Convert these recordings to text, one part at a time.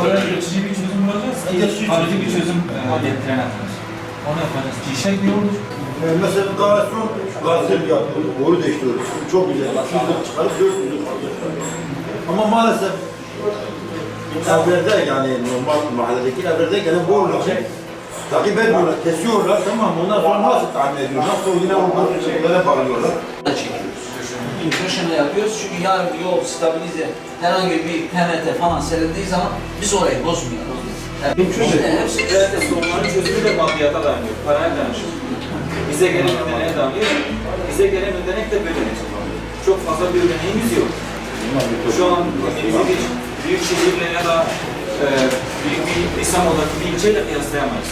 Oraya geçici bir çözüm bulacağız kalıcı bir çözüm e, getirene kadar. Onu yapacağız. Kişi ne olur? Ee, mesela garson gazeteli yapıyor. Boru değiştiriyor. Çok güzel. Şuradan çıkarıp dört yüzü Ama maalesef evlerde yani normal mahalledeki evlerde gene boruları takip etmiyorlar. Kesiyorlar tamam? Ondan sonra nasıl tahmin ediyorlar? Sonra yine onları şeylere bağlıyorlar. Impression'la yapıyoruz çünkü yarın bir yol stabilize herhangi bir TNT falan serildiği zaman biz orayı bozmuyoruz. Yani işte hepsi Evet, sorunların çözümü de maddiyata dayanıyor, paraya dayanıyor. Bize gelen ödeneğe dayanıyor. Bize gelen ödenek de böyle. Çok fazla bir ödeneğimiz yok. Şu an elimizdeki büyük şehirle ya da e, büyük bir İstanbul'daki bir ilçeyle kıyaslayamayız.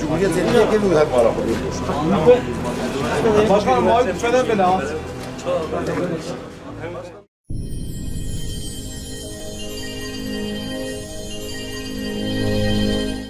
Cumhuriyet Başkanım muhalif falan bile ha.